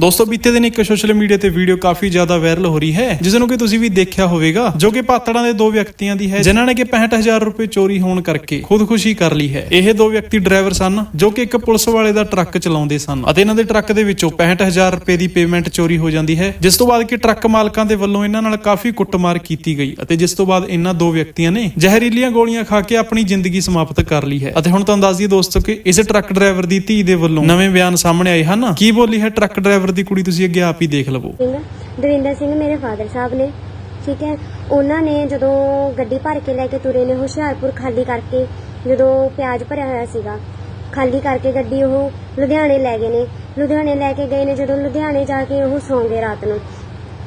ਦੋਸਤੋ, ਬੀਤੇ ਦਿਨ ਇੱਕ ਸੋਸ਼ਲ ਮੀਡੀਆ ਤੇ ਵੀਡੀਓ ਕਾਫੀ ਜ਼ਿਆਦਾ ਵਾਇਰਲ ਹੋ ਰਹੀ ਹੈ ਜਿਸ ਨੂੰ ਕਿ ਤੁਸੀਂ ਵੀ ਦੇਖਿਆ ਹੋਵੇਗਾ, ਜੋ ਕਿ ਪਾਤੜਾਂ ਦੇ ਦੋ ਵਿਅਕਤੀਆਂ ਦੀ ਹੈ, ਜਿਨ੍ਹਾਂ ਨੇ ਕਿ 65000 ਰੁਪਏ ਚੋਰੀ ਹੋਣ ਕਰਕੇ ਖੁਦਕੁਸ਼ੀ ਕਰ ਲਈ ਹੈ। ਇਹ ਦੋ ਵਿਅਕਤੀ ਡਰਾਈਵਰ ਸਨ, ਜੋ ਕਿ ਇੱਕ ਪੁਲਿਸ ਵਾਲੇ ਦਾ ਟਰੱਕ ਚਲਾਉਂਦੇ ਸਨ, ਅਤੇ ਇਹਨਾਂ ਦੇ ਟਰੱਕ ਦੇ ਵਿੱਚੋਂ 65000 ਰੁਪਏ ਦੀ ਪੇਮੈਂਟ ਚੋਰੀ ਹੋ ਜਾਂਦੀ ਹੈ, ਜਿਸ ਤੋਂ ਬਾਅਦ ਕਿ ਟਰੱਕ ਮਾਲਕਾਂ ਦੇ ਵੱਲੋਂ ਇਹਨਾਂ ਨਾਲ ਕਾਫੀ ਕੁੱਟਮਾਰ ਕੀਤੀ ਗਈ, ਅਤੇ ਜਿਸ ਤੋਂ ਬਾਅਦ ਇਹਨਾਂ ਦੋ ਵਿਅਕਤੀਆਂ ਨੇ ਜ਼ਹਿਰੀਲੀਆਂ ਗੋਲੀਆਂ ਖਾ ਕੇ ਆਪਣੀ ਜ਼ਿੰਦਗੀ ਸਮਾਪਤ ਕਰ ਲਈ ਹੈ। ਅਤੇ ਹੁਣ ਤੁਹਾਨੂੰ ਦੱਸ ਦਈਏ ਦੋਸਤੋ ਕਿ ਇਸ ਟਰੱਕ ਡਰਾਈਵਰ ਦੀ ਧੀ ਦੇ ਵੱਲੋਂ ਨਵੇਂ ਬਿਆਨ ਸਾਹਮਣੇ ਆਏ ਹਨ। ਕੀ ਬੋਲੀ ਹੈ ਟਰੱਕ ਡਰਾਈਵਰ ਦੀ ਕੁੜੀ ਤੁਸੀਂ ਅੱਗੇ ਆਪ ਹੀ ਦੇਖ ਲਵੋ। ਸਿੰਘ, ਦਵਿੰਦਰ ਸਿੰਘ ਮੇਰੇ ਫਾਦਰ ਸਾਹਿਬ ਨੇ, ਠੀਕ ਹੈ? ਉਹਨਾਂ ਨੇ ਜਦੋਂ ਗੱਡੀ ਭਰ ਕੇ ਲੈ ਕੇ ਤੁਰੇ ਨੇ ਹੁਸ਼ਿਆਰਪੁਰ ਖਾਲੀ ਕਰਕੇ, ਜਦੋਂ ਪਿਆਜ਼ ਭਰਿਆ ਹੋਇਆ ਸੀਗਾ, ਖਾਲੀ ਕਰਕੇ ਗੱਡੀ ਉਹ ਲੁਧਿਆਣੇ ਲੈ ਗਏ ਨੇ। ਲੁਧਿਆਣੇ ਲੈ ਕੇ ਗਏ ਨੇ ਜਦੋਂ ਲੁਧਿਆਣੇ ਜਾ ਕੇ ਉਹ ਸੌਂ ਗਏ ਰਾਤ ਨੂੰ।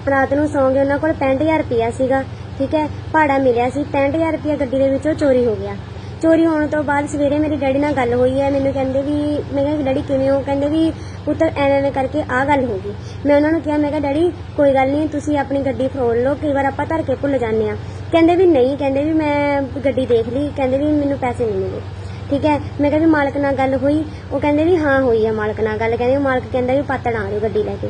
ਰਾਤ ਨੂੰ ਸੌਂ ਗਏ, ਉਹਨਾਂ ਕੋਲ 65000 ਰੁਪਇਆ ਸੀਗਾ, ਠੀਕ ਹੈ? ਭਾੜਾ ਮਿਲਿਆ ਸੀ 65000 ਰੁਪਇਆ ਗੱਡੀ ਦੇ ਵਿੱਚੋਂ ਚੋਰੀ ਹੋ ਗਿਆ। ਚੋਰੀ ਹੋਣ ਤੋਂ ਬਾਅਦ ਸਵੇਰੇ ਮੇਰੀ ਡੈਡੀ ਨਾਲ ਗੱਲ ਹੋਈ ਹੈ। ਮੈਨੂੰ ਕਹਿੰਦੇ ਵੀ, ਮੈਂ ਕਿਹਾ, ਡੈਡੀ, ਕਿਵੇਂ ਹੋ? ਕਹਿੰਦੇ ਵੀ, ਪੁੱਤਰ, ਐਵੇਂ ਐਵੇਂ ਕਰਕੇ ਆਹ ਗੱਲ ਹੋ ਗਈ। ਮੈਂ ਉਹਨਾਂ ਨੂੰ ਕਿਹਾ, ਮੈਂ ਕਿਹਾ, ਡੈਡੀ, ਕੋਈ ਗੱਲ ਨਹੀਂ, ਤੁਸੀਂ ਆਪਣੀ ਗੱਡੀ ਫਰੋੜ ਲਓ, ਕਈ ਵਾਰ ਆਪਾਂ ਧਰ ਕੇ ਭੁੱਲ ਜਾਂਦੇ ਆ ਕਹਿੰਦੇ ਵੀ ਨਹੀਂ, ਕਹਿੰਦੇ ਵੀ ਮੈਂ ਗੱਡੀ ਦੇਖ ਲਈ, ਕਹਿੰਦੇ ਵੀ ਮੈਨੂੰ ਪੈਸੇ ਨਹੀਂ ਮਿਲੇ। ਠੀਕ ਹੈ, ਮੈਂ ਕਿਹਾ ਵੀ ਮਾਲਕ ਨਾਲ ਗੱਲ ਹੋਈ, ਉਹ ਕਹਿੰਦੇ ਵੀ ਹਾਂ, ਹੋਈ ਆ ਮਾਲਕ ਨਾਲ ਗੱਲ। ਕਹਿੰਦੇ ਵੀ ਮਾਲਕ ਕਹਿੰਦਾ ਵੀ ਪਾਤੜ ਆ ਜਾਓ ਗੱਡੀ ਲੈ ਕੇ।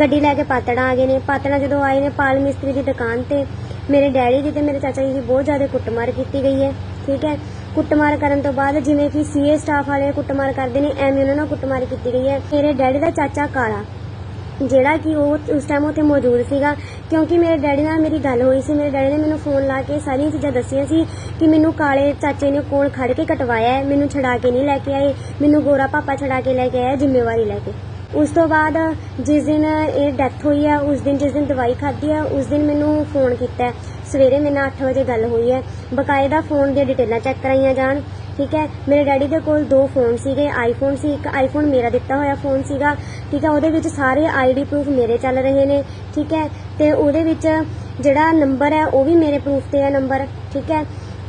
ਗੱਡੀ ਲੈ ਕੇ ਪਾਤੜਾ ਆ ਗਏ ਨੇ। ਪਾਤੜਾ ਜਦੋਂ ਆਏ ਨੇ ਪਾਲ ਮਿਸਤਰੀ ਦੀ ਦੁਕਾਨ ਤੇ, ਮੇਰੇ ਡੈਡੀ ਦੀ ਤੇ ਮੇਰੇ ਚਾਚਾ ਜੀ ਦੀ ਬਹੁਤ ਜ਼ਿਆਦਾ ਕੁੱਟਮਾਰ ਕੀਤੀ ਗਈ ਹੈ। ਠੀਕ ਹੈ ਕੁੱਟਮਾਰ ਕਰਨ ਤੋਂ ਬਾਅਦ ਜਿਵੇਂ ਕਿ ਸੀਏ ਸਟਾਫ ਵਾਲੇ ਕੁੱਟਮਾਰ ਕਰਦੇ ਨੇ, ਐਵੇਂ ਉਹਨਾਂ ਨਾਲ ਕੁੱਟਮਾਰ ਕੀਤੀ ਗਈ ਹੈ। ਮੇਰੇ ਡੈਡੀ ਦਾ ਚਾਚਾ ਕਾਲਾ, ਜਿਹੜਾ ਕਿ ਉਹ ਉਸ ਟਾਈਮ ਉੱਥੇ ਮੌਜੂਦ ਸੀਗਾ, ਕਿਉਂਕਿ ਮੇਰੇ ਡੈਡੀ ਨਾਲ ਮੇਰੀ ਗੱਲ ਹੋਈ ਸੀ, ਮੇਰੇ ਡੈਡੀ ਨੇ ਮੈਨੂੰ ਫੋਨ ਲਾ ਕੇ ਸਾਰੀਆਂ ਚੀਜ਼ਾਂ ਦੱਸੀਆਂ ਸੀ ਕਿ ਮੈਨੂੰ ਕਾਲੇ ਚਾਚੇ ਨੇ ਕੋਲ ਖੜ ਕੇ ਕਟਵਾਇਆ ਹੈ, ਮੈਨੂੰ ਛਡਾ ਕੇ ਨਹੀਂ ਲੈ ਕੇ ਆਏ, ਮੈਨੂੰ ਗੋਰਾ ਪਾਪਾ ਛਡਾ ਕੇ ਲੈ ਕੇ ਆਇਆ, ਜ਼ਿੰਮੇਵਾਰੀ ਲੈ ਕੇ। ਉਸ ਤੋਂ ਬਾਅਦ ਜਿਸ ਦਿਨ ਇਹ ਡੈਥ ਹੋਈ ਹੈ, ਉਸ ਦਿਨ ਜਿਸ ਦਿਨ ਦਵਾਈ ਖਾਧੀ ਹੈ, ਉਸ ਦਿਨ ਮੈਨੂੰ ਫੋਨ ਕੀਤਾ ਸਵੇਰੇ ਮੇਰੇ ਨਾਲ 8 ਵਜੇ ਗੱਲ ਹੋਈ ਹੈ। ਬਕਾਇਦਾ ਫੋਨ ਦੀਆਂ ਡਿਟੇਲਾਂ ਚੈੱਕ ਕਰਾਈਆਂ ਜਾਣ, ਠੀਕ ਹੈ? ਮੇਰੇ ਡੈਡੀ ਦੇ ਕੋਲ ਦੋ ਫੋਨ ਸੀਗੇ ਆਈਫੋਨ ਸੀ, ਇੱਕ ਆਈਫੋਨ ਮੇਰਾ ਦਿੱਤਾ ਹੋਇਆ ਫੋਨ ਸੀਗਾ, ਠੀਕ ਹੈ? ਉਹਦੇ ਵਿੱਚ ਸਾਰੇ ਆਈਡੀ ਪ੍ਰੂਫ ਮੇਰੇ ਚੱਲ ਰਹੇ ਨੇ, ਠੀਕ ਹੈ? ਤੇ ਉਹਦੇ ਵਿੱਚ ਜਿਹੜਾ ਨੰਬਰ ਹੈ, ਉਹ ਵੀ ਮੇਰੇ ਪ੍ਰੂਫ ਤੇ ਹੈ ਨੰਬਰ ਠੀਕ ਹੈ?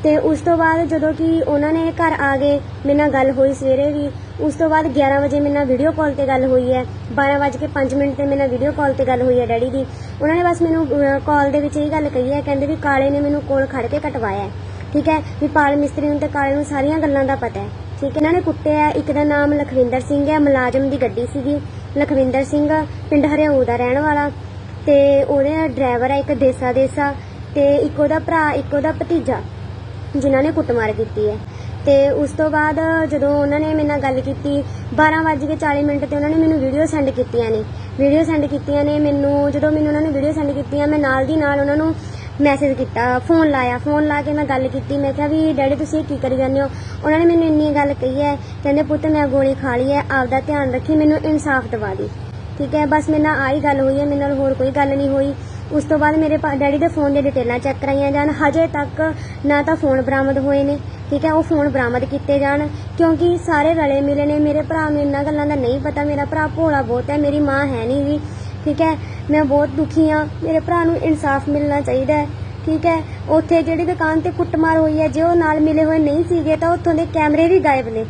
ਤੇ ਉਸ ਤੋਂ ਬਾਅਦ ਜਦੋਂ ਕਿ ਉਹਨਾਂ ਨੇ ਘਰ ਆ ਗਏ, ਮੇਰੇ ਨਾਲ ਗੱਲ ਹੋਈ ਸਵੇਰੇ ਵੀ, ਉਸ ਤੋਂ ਬਾਅਦ 11 ਵਜੇ ਮੇਰੇ ਨਾਲ ਵੀਡੀਓ ਕਾਲ ਤੇ ਗੱਲ ਹੋਈ ਹੈ। 12:05 ਮਿੰਟ ਤੇ ਮੇਰੇ ਨਾਲ ਵੀਡੀਓ ਕਾਲ ਤੇ ਗੱਲ ਹੋਈ ਹੈ ਡੈਡੀ ਦੀ। ਉਹਨਾਂ ਨੇ ਬਸ ਮੈਨੂੰ ਕਾਲ ਦੇ ਵਿੱਚ ਇਹ ਗੱਲ ਕਹੀ ਹੈ, ਕਹਿੰਦੇ ਵੀ ਕਾਲੇ ਨੇ ਮੈਨੂੰ ਕੋਲ ਖੜ ਕੇ ਕਟਵਾਇਆ ਠੀਕ ਹੈ? ਵੀ ਪਾਲ ਮਿਸਤਰੀ ਨੂੰ ਤੇ ਕਾਲੇ ਨੂੰ ਸਾਰੀਆਂ ਗੱਲਾਂ ਦਾ ਪਤਾ ਹੈ। ਠੀਕ ਇਹਨਾਂ ਨੇ ਕੁੱਟਿਆ ਇੱਕ ਦਾ ਨਾਮ ਲਖਵਿੰਦਰ ਸਿੰਘ ਹੈ, ਮੁਲਾਜ਼ਮ ਦੀ ਗੱਡੀ ਸੀਗੀ। ਲਖਵਿੰਦਰ ਸਿੰਘ, ਪਿੰਡ ਹਰਿਆਊ ਦਾ ਰਹਿਣ ਵਾਲਾ। ਤੇ ਉਹਦੇ ਡਰਾਈਵਰ ਹੈ ਇੱਕ ਦੇਸਾ ਦੇਸਾ ਤੇ ਇੱਕ ਉਹਦਾ ਭਰਾ, ਇੱਕ ਉਹਦਾ ਭਤੀਜਾ। ਜਿਨ੍ਹਾਂ ਨੇ ਕੁੱਟਮਾਰ ਕੀਤੀ ਹੈ। ਤੇ ਉਸ ਤੋਂ ਬਾਅਦ ਜਦੋਂ ਉਹਨਾਂ ਨੇ ਮੇਰੇ ਨਾਲ ਗੱਲ ਕੀਤੀ 12:40 ਮਿੰਟ ਤੇ ਉਹਨਾਂ ਨੇ ਮੈਨੂੰ ਵੀਡੀਓ ਸੈਂਡ ਕੀਤੀਆਂ ਨੇ। ਵੀਡੀਓ ਸੈਂਡ ਕੀਤੀਆਂ ਨੇ, ਮੈਨੂੰ ਜਦੋਂ ਮੈਨੂੰ ਉਹਨਾਂ ਨੇ ਵੀਡੀਓ ਸੈਂਡ ਕੀਤੀਆਂ, ਮੈਂ ਨਾਲ ਦੀ ਨਾਲ ਉਹਨਾਂ ਨੂੰ ਮੈਸੇਜ ਕੀਤਾ ਫੋਨ ਲਾਇਆ ਫੋਨ ਲਾ ਕੇ ਮੈਂ ਗੱਲ ਕੀਤੀ। ਮੈਂ ਕਿਹਾ ਵੀ ਡੈਡੀ ਤੁਸੀਂ ਕੀ ਕਰੀ ਜਾਂਦੇ ਹੋ? ਉਹਨਾਂ ਨੇ ਮੈਨੂੰ ਇੰਨੀ ਗੱਲ ਕਹੀ ਹੈ, ਕਹਿੰਦੇ, ਪੁੱਤ, ਮੈਂ ਗੋਲੀ ਖਾ ਲਈ ਹੈ, ਆਪਦਾ ਧਿਆਨ ਰੱਖੀ, ਮੈਨੂੰ ਇਨਸਾਫ ਦਿਵਾ ਦੀ। ਠੀਕ ਹੈ, ਬਸ ਮੇਰੇ ਨਾਲ ਆਹੀ ਗੱਲ ਹੋਈ ਹੈ, ਮੇਰੇ ਨਾਲ ਹੋਰ ਕੋਈ ਗੱਲ ਨਹੀਂ ਹੋਈ। ਉਸ ਤੋਂ ਬਾਅਦ ਮੇਰੇ ਪਾ- ਡੈਡੀ ਦੇ ਫੋਨ ਦੀਆਂ ਡਿਟੇਲਾਂ ਚੈੱਕ ਕਰਾਈਆਂ ਜਾਣ। ਹਜੇ ਤੱਕ ਨਾ ਤਾਂ ਫੋਨ ਬਰਾਮਦ ਹੋਏ ਨੇ, ਠੀਕ ਹੈ? ਉਹ ਫੋਨ ਬਰਾਮਦ ਕੀਤੇ ਜਾਣ। ਕਿਉਂਕਿ ਸਾਰੇ ਰਲੇ ਮਿਲੇ ਨੇ। ਮੇਰੇ ਭਰਾ ਨੂੰ ਇੰਨਾ ਗੱਲਾਂ ਦਾ ਨਹੀਂ ਪਤਾ। ਮੇਰਾ ਭਰਾ ਭੋਲਾ ਬਹੁਤ ਹੈ। ਮੇਰੀ ਮਾਂ ਹੈ ਨਹੀਂ ਵੀ, ਠੀਕ ਹੈ? ਮੈਂ ਬਹੁਤ ਦੁਖੀ ਹਾਂ। ਮੇਰੇ ਭਰਾ ਨੂੰ ਇਨਸਾਫ ਮਿਲਣਾ ਚਾਹੀਦਾ ਹੈ, ਠੀਕ ਹੈ? ਉੱਥੇ ਜਿਹੜੀ ਦੁਕਾਨ ਤੇ ਕੁੱਟਮਾਰ ਹੋਈ ਹੈ, ਜੇ ਉਹ ਨਾਲ ਮਿਲੇ ਹੋਏ ਨਹੀਂ ਸੀਗੇ, ਤਾਂ ਉੱਥੋਂ ਦੇ ਕੈਮਰੇ ਵੀ ਗਾਇਬ ਨੇ।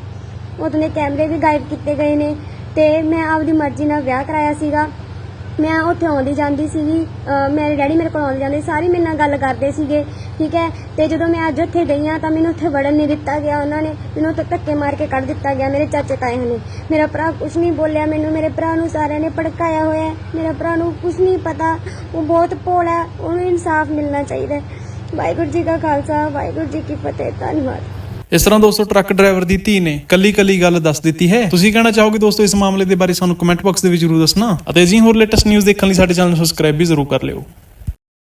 ਉੱਥੋਂ ਦੇ ਕੈਮਰੇ ਵੀ ਗਾਇਬ ਕੀਤੇ ਗਏ ਨੇ। ਤੇ ਮੈਂ ਆਪਦੀ ਮਰਜ਼ੀ ਨਾਲ ਵਿਆਹ ਕਰਾਇਆ ਸੀਗਾ। ਮੈਂ ਉੱਥੇ ਆਉਂਦੀ ਜਾਂਦੀ ਸੀਗੀ ਅਹ ਮੇਰੇ ਡੈਡੀ ਮੇਰੇ ਕੋਲ ਆਉਂਦੇ ਜਾਂਦੇ ਸੀ, ਸਾਰੇ ਮੇਰੇ ਨਾਲ ਗੱਲ ਕਰਦੇ ਸੀਗੇ ਠੀਕ ਹੈ? ਤੇ ਜਦੋਂ ਮੈਂ ਅੱਜ ਉੱਥੇ ਗਈ ਹਾਂ ਤਾਂ ਮੈਨੂੰ ਉੱਥੇ ਵੜਨ ਨਹੀਂ ਦਿੱਤਾ ਗਿਆ ਉਹਨਾਂ ਨੇ ਮੈਨੂੰ ਉੱਥੇ ਧੱਕੇ ਮਾਰ ਕੇ ਕੱਢ ਦਿੱਤਾ ਗਿਆ ਮੇਰੇ ਚਾਚੇ ਤਾਏ ਨੇ। ਮੇਰਾ ਭਰਾ ਕੁਝ ਨਹੀਂ ਬੋਲਿਆ ਮੈਨੂੰ ਮੇਰੇ ਭਰਾ ਨੂੰ ਸਾਰਿਆਂ ਨੇ ਭੜਕਾਇਆ ਹੋਇਆ ਹੈ ਮੇਰਾ ਭਰਾ ਨੂੰ ਕੁਝ ਨਹੀਂ ਪਤਾ ਉਹ ਬਹੁਤ ਭੋਲਾ ਹੈ, ਉਹਨੂੰ ਇਨਸਾਫ ਮਿਲਣਾ ਚਾਹੀਦਾ ਹੈ। ਵਾਹਿਗੁਰੂ ਜੀ ਕਾ ਖਾਲਸਾ ਵਾਹਿਗੁਰੂ ਜੀ ਕੀ ਫਤਿਹ ਧੰਨਵਾਦ। ਇਸ ਤਰ੍ਹਾਂ ਦੋਸਤੋ ਟਰੱਕ ਡਰਾਈਵਰ ਦੀ ਧੀ ਨੇ ਕੱਲੀ ਕੱਲੀ ਗੱਲ ਦੱਸ ਦਿੱਤੀ ਹੈ। ਤੁਸੀਂ ਕਹਿਣਾ ਚਾਹੋਗੇ ਦੋਸਤੋ ਇਸ ਮਾਮਲੇ ਦੇ ਬਾਰੇ ਸਾਨੂੰ ਕਮੈਂਟ ਬਾਕਸ ਦੇ ਵਿੱਚ ਜ਼ਰੂਰ ਦੱਸਣਾ। ਅਤੇ ਜੀ ਹੋਰ ਲੇਟੈਸਟ ਨਿਊਜ਼ ਦੇਖਣ ਲਈ ਸਾਡੇ ਚੈਨਲ ਨੂੰ ਸਬਸਕ੍ਰਾਈਬ ਵੀ ਜ਼ਰੂਰ ਕਰ ਲਿਓ।